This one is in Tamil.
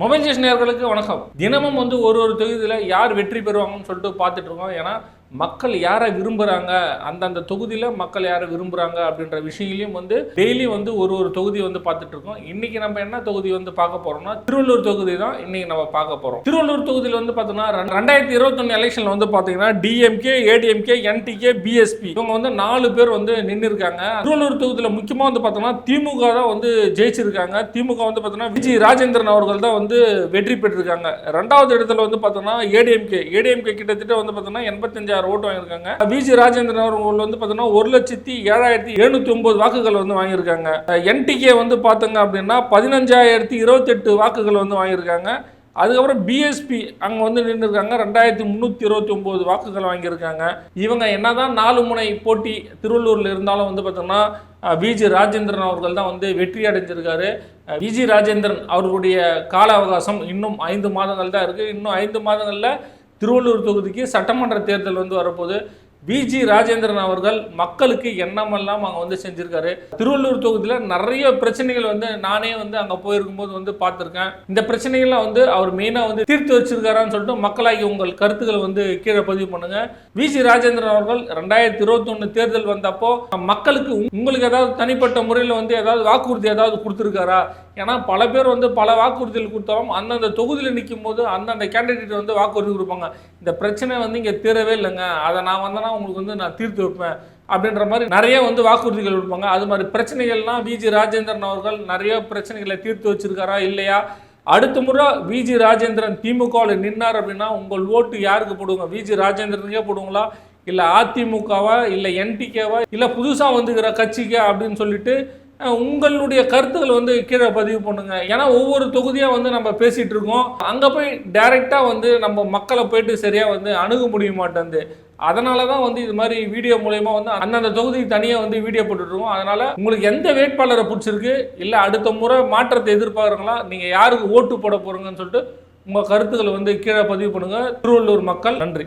மொபைல் ஸ்டேஷன் நேர்களுக்கு வணக்கம். தினமும் வந்து ஒரு ஒரு தொகுதியில் யார் வெற்றி பெறுவாங்கன்னு சொல்லிட்டு பார்த்துட்டு இருக்கோம். ஏன்னா மக்கள் யாரை விரும்புகிறாங்க அந்தந்த தொகுதியில் மக்கள் யாரை விரும்புகிறாங்க அப்படின்ற விஷயங்களையும் வந்து டெய்லி வந்து ஒரு ஒரு தொகுதி வந்து பார்த்துட்டு இருக்கோம். நம்ம என்ன தொகுதி வந்து பார்க்க போகிறோம்னா திருவள்ளூர் தொகுதி தான் இன்றைக்கி நம்ம பார்க்க போகிறோம் திருவள்ளூர் தொகுதியில் வந்து பார்த்தோன்னா ரெண்டாயிரத்தி இருபத்தொன்னு எலெக்ஷனில் வந்து பார்த்தீங்கன்னா டிஎம்கே ஏடிஎம்கே என்டிகே பிஎஸ்பி இவங்க வந்து நாலு பேர் வந்து நின்று இருக்காங்க திருவள்ளூர் தொகுதியில் முக்கியமாக வந்து பார்த்தோம்னா திமுக தான் வந்து ஜெயிச்சிருக்காங்க. திமுக வந்து பார்த்தோன்னா விஜய் ராஜேந்திரன் அவர்கள் தான் வந்து வெற்றி பெற்றிருக்காங்க. ரெண்டாவது இடத்துல வந்து பார்த்தோம்னா ஏடிஎம்கே ஏடிஎம்கே கிட்டத்தட்ட வந்து பார்த்தோம்னா எண்பத்தஞ்சாயிரம் ஓட்டு வாங்கியிருக்காங்க. விஜி ராஜேந்திரன் அவர்கள் வந்து பார்த்தோன்னா ஒரு லட்சத்தி ஏழாயிரத்தி எழுநூத்தி ஒன்பது வாக்குகள் வந்து வாங்கியிருக்காங்க. என்டிகே வந்து பார்த்தோங்க அப்படின்னா பதினஞ்சாயிரத்தி இருபத்தெட்டு வாக்குகள் வந்து வாங்கியிருக்காங்க. அதுக்கப்புறம் பிஎஸ்பி அங்கே வந்து நின்றுருக்காங்க ரெண்டாயிரத்தி முந்நூற்றி இருபத்தி ஒம்பது வாக்குகள் வாங்கியிருக்காங்க. இவங்க என்னதான் நாலு முனை போட்டி திருவள்ளூரில் இருந்தாலும் வந்து பார்த்தோம்னா விஜி ராஜேந்திரன் அவர்கள் தான் வந்து வெற்றி அடைஞ்சிருக்காரு. விஜி ராஜேந்திரன் அவர்களுடைய கால அவகாசம் இன்னும் ஐந்து மாதங்கள் தான் இருக்குது இன்னும் ஐந்து மாதங்களில் திருவள்ளூர் தொகுதிக்கு சட்டமன்ற தேர்தல் வந்து வரப்போது விஜி ராஜேந்திரன் அவர்கள் மக்களுக்கு எண்ணமெல்லாம் அங்கே வந்து செஞ்சுருக்காரு. திருவள்ளூர் தொகுதியில் நிறைய பிரச்சனைகள் வந்து நானே வந்து அங்கே போயிருக்கும்போது வந்து பார்த்துருக்கேன். இந்த பிரச்சனைகள்லாம் வந்து அவர் மெயினாக வந்து தீர்த்து வச்சிருக்காரான்னு சொல்லிட்டு மக்களாகி உங்கள் கருத்துக்களை வந்து கீழே பதிவு பண்ணுங்க. விஜி ராஜேந்திரன் அவர்கள் ரெண்டாயிரத்தி இருபத்தொன்று தேர்தல் வந்தப்போ மக்களுக்கு உங்களுக்கு ஏதாவது தனிப்பட்ட முறையில் வந்து ஏதாவது வாக்குறுதி ஏதாவது கொடுத்துருக்காரா? ஏன்னா பல பேர் வந்து பல வாக்குறுதிகள் கொடுத்தாலும் அந்தந்த தொகுதியில் நிற்கும் போது அந்தந்த கேண்டிடேட் வந்து வாக்குறுதி கொடுப்பாங்க. இந்த பிரச்சனை வந்து இங்கே தீரவே இல்லைங்க. அதை நான் வந்தேன்னா உங்களுக்கு வந்து நான் தீர்த்து வைப்பேன் அப்படின்ற மாதிரி நிறைய வந்து வாக்குறுதிகள் கொடுப்பாங்க. அது மாதிரி பிரச்சனைகள்லாம் விஜி ராஜேந்திரன் அவர்கள் நிறைய பிரச்சனைகளை தீர்த்து வச்சிருக்காரா இல்லையா? அடுத்த முறை விஜி ராஜேந்திரன் திமுகவில் நின்னார் அப்படின்னா உங்கள் ஓட்டு யாருக்கு போடுங்க விஜி ராஜேந்திரனுக்கே போடுங்களா இல்லை அதிமுகவா இல்லை என்டிகேவா இல்லை புதுசாக வந்துக்கிற கட்சிக்கா அப்படின்னு சொல்லிட்டு உங்களுடைய கருத்துக்கள் வந்து கீழே பதிவு பண்ணுங்க. ஏன்னா ஒவ்வொரு தொகுதியாக வந்து நம்ம பேசிட்டு இருக்கோம். அங்கே போய் டைரெக்டாக வந்து நம்ம மக்களை போயிட்டு சரியாக வந்து அணுக முடிய மாட்டேங்குது அதனால தான் வந்து இது மாதிரி வீடியோ மூலயமா வந்து அந்தந்த தொகுதிக்கு தனியாக வந்து வீடியோ போட்டுருக்கோம் அதனால உங்களுக்கு எந்த வேட்பாளரை பிடிச்சிருக்கு இல்லை அடுத்த முறை மாற்றத்தை எதிர்பார்க்குறீங்களா நீங்கள் யாருக்கு ஓட்டு போட போகிறீங்கன்னு சொல்லிட்டு உங்கள் கருத்துக்களை வந்து கீழே பதிவு பண்ணுங்கள் திருவள்ளூர் மக்கள் நன்றி.